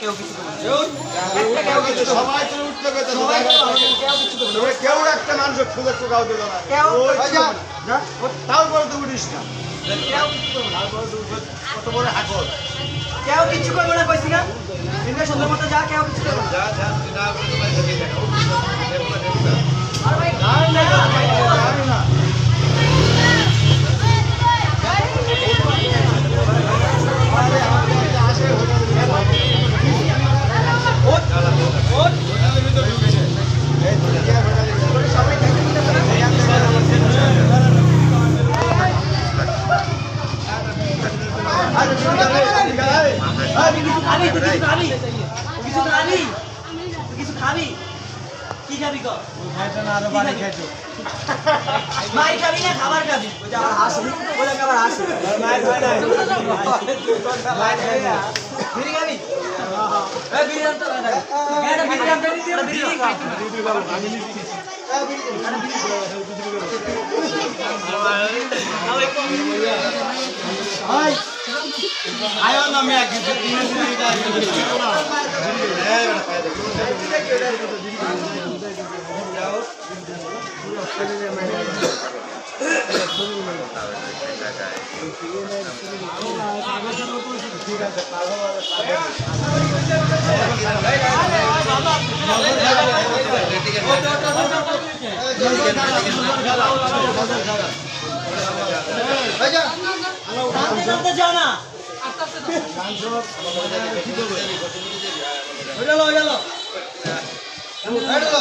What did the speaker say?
কেউ কিছু। সবাই উঠতে পেতে মানুষের খুলে চোখাও দিল না। তারপরে তো উঠিস না। কত বড় হাকর কেউ কিছু করবে না কইছি না। দিনটা মতো যা কেউ কিছু করবে কিছু খাবি কিছু খাবি। কিছু খাবি? কিছু খাবি? কি খাবি কর? আরও বাড়ি খাইছো মাই খাবি না খাবার খাবি? যে আবার হাসি। এই না। এটা খাই। আয়ো না আমি একদিন তিন যাও না ওই গেল ওই গেল